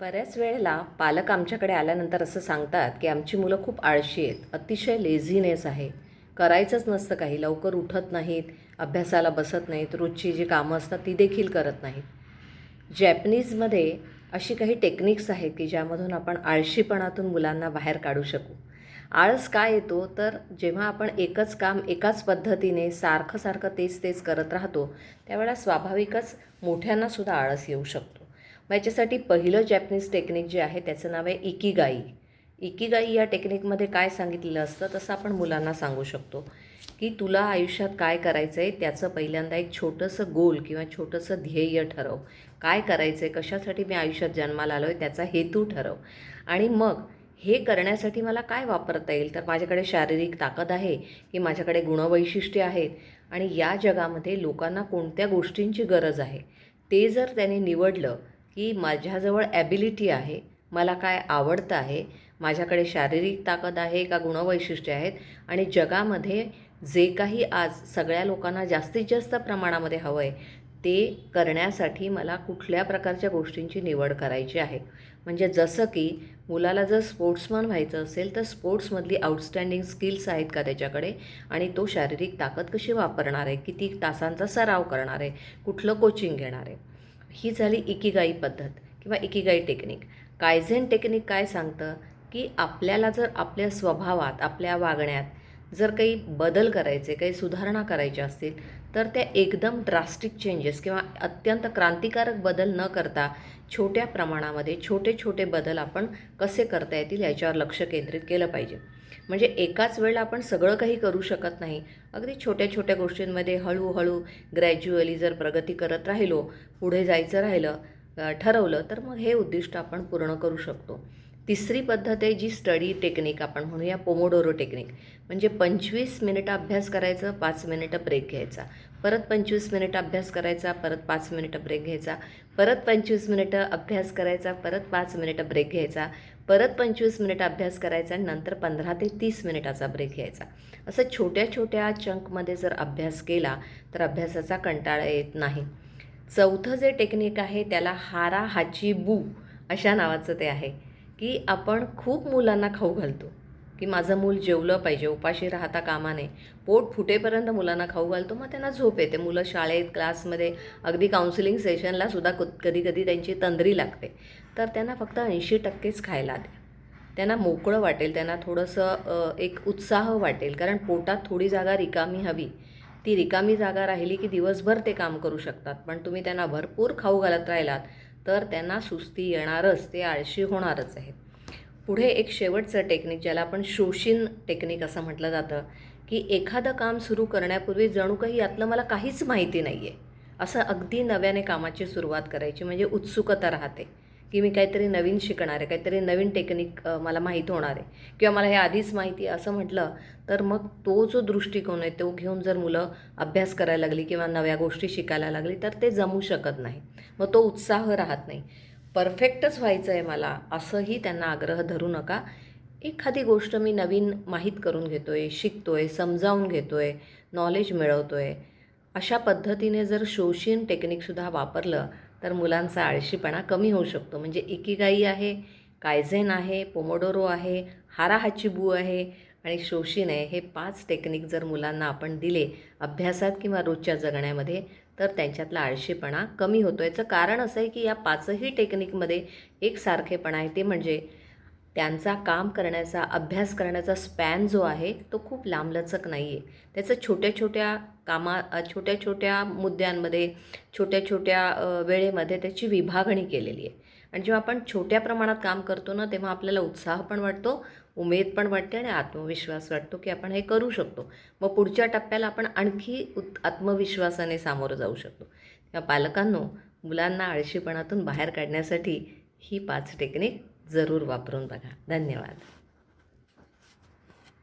बऱ्याच वेळेला पालक आमच्याकडे आल्यानंतर असं सांगतात की आमची मुलं खूप आळशी आहेत अतिशय लेझीनेस आहे. करायचंच नसतं काही लवकर उठत नाहीत अभ्यासाला बसत नाहीत रोजची जी कामं असतात ती देखील करत नाहीत. जॅपनीजमध्ये अशी काही टेक्निक्स आहेत की ज्यामधून आपण आळशीपणातून मुलांना बाहेर काढू शकू. आळस काय येतो? तर जेव्हा आपण एकच काम एकाच पद्धतीने सारखं सारखं तेच तेच करत राहतो त्यावेळेला स्वाभाविकच मोठ्यांनासुद्धा आळस येऊ शकतो. मग याच्यासाठी पहिलं जॅपनीज टेक्निक जे आहे त्याचं नाव आहे इकीगाई इकीगाई या टेक्निकमध्ये काय सांगितलेलं असतं तसं आपण मुलांना सांगू शकतो. की तुला आयुष्यात काय करायचं आहे त्याचं पहिल्यांदा एक छोटंसं गोल किंवा छोटंसं ध्येय ठरव. काय करायचं आहे कशासाठी मी आयुष्यात जन्माला आलो आहे त्याचा हेतू ठरव. आणि मग हे करण्यासाठी मला काय वापरता येईल? तर माझ्याकडे शारीरिक ताकद आहे की माझ्याकडे गुणवैशिष्ट्ये आहेत आणि या जगामध्ये लोकांना कोणत्या गोष्टींची गरज आहे? ते जर त्याने निवडलं की माझ्याजवळ ॲबिलिटी आहे मला काय आवडतं आहे माझ्याकडे शारीरिक ताकद आहे का गुणवैशिष्ट्ये आहेत आणि जगामध्ये जे काही आज सगळ्या लोकांना जास्तीत जास्त प्रमाणामध्ये हवं आहे ते करण्यासाठी मला कुठल्या प्रकारच्या गोष्टींची निवड करायची आहे. म्हणजे जसं की मुलाला जर स्पोर्ट्समन व्हायचं असेल तर स्पोर्ट्समधली आउटस्टँडिंग स्किल्स आहेत का त्याच्याकडे? आणि तो शारीरिक ताकद कशी वापरणार आहे? किती तासांचा सराव करणार आहे? कुठलं कोचिंग घेणार आहे? ही झाली इकिगाई पद्धत किंवा इकिगाई टेक्निक. कायझेन टेक्निक काय सांगतं? की आपल्याला जर आपल्या स्वभावात आपल्या वागण्यात जर काही बदल करायचे काही सुधारणा करायच्या असतील तर त्या एकदम ड्रास्टिक चेंजेस किंवा अत्यंत क्रांतिकारक बदल न करता छोट्या प्रमाणामध्ये छोटे छोटे बदल आपण कसे करता येतील याच्यावर लक्ष केंद्रित केलं पाहिजे. म्हणजे एकाच वेळेला आपण सगळं काही करू शकत नाही. अगदी छोट्या छोट्या गोष्टींमध्ये हळूहळू ग्रॅज्युअली जर प्रगती करत राहिलो पुढे जायचं राहिलं ठरवलं तर मग हे उद्दिष्ट आपण पूर्ण करू शकतो. तिसरी पद्धत आहे जी स्टडी टेक्निक आपण म्हणूया पोमोडोरो टेक्निक म्हणजे पंचवीस मिनिटं अभ्यास करायचं पाच मिनिटं ब्रेक घ्यायचा. परत पंचवीस मिनिटं अभ्यास करायचा परत पाच मिनिटं ब्रेक घ्यायचा. परत पंचवीस मिनिटं अभ्यास करायचा परत पाच मिनिटं ब्रेक घ्यायचा. परत पंचवीस मिनिटं अभ्यास करायचा आणि नंतर पंधरा ते तीस मिनिटाचा ब्रेक घ्यायचा. असं छोट्या छोट्या चंकमध्ये जर अभ्यास केला तर अभ्यासाचा कंटाळा येत नाही. चौथं जे टेक्निक आहे त्याला हारा हाची बू अशा नावाचं ते आहे की आपण खूप मुलांना खाऊ घालतो. की माझं मूल जेवलं पाहिजे उपाशी राहता कामा नये. पोट फुटेपर्यंत मुलांना खाऊ घालतो मग त्यांना झोप येते. मुलं शाळेत क्लासमध्ये अगदी काउन्सिलिंग सेशनला सुद्धा कधी कधी त्यांची तंद्री लागते. तर त्यांना फक्त ऐंशी टक्केच खायला द्या. त्यांना मोकळं वाटेल त्यांना थोडंसं एक उत्साह वाटेल. कारण पोटात थोडी जागा रिकामी हवी. ती रिकामी जागा राहिली की दिवसभर ते काम करू शकतात. पण तुम्ही त्यांना भरपूर खाऊ घालत राहिलात तर त्यांना सुस्ती येणारच ते आळशी होणारच आहेत. पुढे एक शेवटचं टेक्निक ज्याला आपण शोषीन टेक्निक असं म्हटलं जातं की एखादं काम सुरू करण्यापूर्वी जणू काही यातलं मला काहीच माहिती नाही आहे असं अगदी नव्याने कामाची सुरुवात करायची म्हणजे उत्सुकता राहते की मी काहीतरी नवीन शिकणार आहे काहीतरी नवीन टेक्निक मला माहीत होणार आहे किंवा मला हे आधीच माहिती आहे असं म्हटलं तर मग तो जो दृष्टिकोन आहे तो घेऊन जर मुलं अभ्यास करायला लागली किंवा नव्या गोष्टी शिकायला लागली तर ते जमू शकत नाही. मग तो उत्साह राहत नाही. परफेक्टच व्हायचं आहे मला असंही त्यांना आग्रह धरू नका. एखादी गोष्ट मी नवीन माहीत करून घेतो आहे शिकतो आहे समजावून घेतो आहे नॉलेज मिळवतो आहे अशा पद्धतीने जर शोषीन टेक्निकसुद्धा वापरलं तर मुलांचा आळशीपणा कमी होऊ शकतो. म्हणजे एकीगाई आहे कायझेन आहे पोमोडोरो आहे हाराहाचिबू आहे आणि शोषीन आहे हे पाच टेक्निक जर मुलांना आपण दिले अभ्यासात किंवा रोजच्या जगण्यामध्ये तर त्यांच्यातला आळशीपणा कमी होतो याचं कारण असं आहे की या पाचही टेक्निकमध्ये एकसारखेपणा आहे. ते म्हणजे त्यांचा काम करण्याचा अभ्यास करण्याचा स्पॅन जो आहे तो खूप लांबलचक नाही आहे त्याचं छोट्या छोट्या कामा छोट्या छोट्या मुद्द्यांमध्ये छोट्या छोट्या वेळेमध्ये त्याची विभागणी केलेली आहे. आणि जेव्हा आपण छोट्या प्रमाणात काम करतो ना तेव्हा आपल्याला उत्साह पण वाटतो उमेद पण वाटते आणि आत्मविश्वास वाटतो की आपण हे करू शकतो. मग पुढच्या टप्प्याला आपण आणखी उत आत्मविश्वासाने सामोरं जाऊ शकतो. तेव्हा पालकांनो मुलांना आळशीपणातून बाहेर काढण्यासाठी ही पाच टेक्निक जरूर वापरून बघा. धन्यवाद.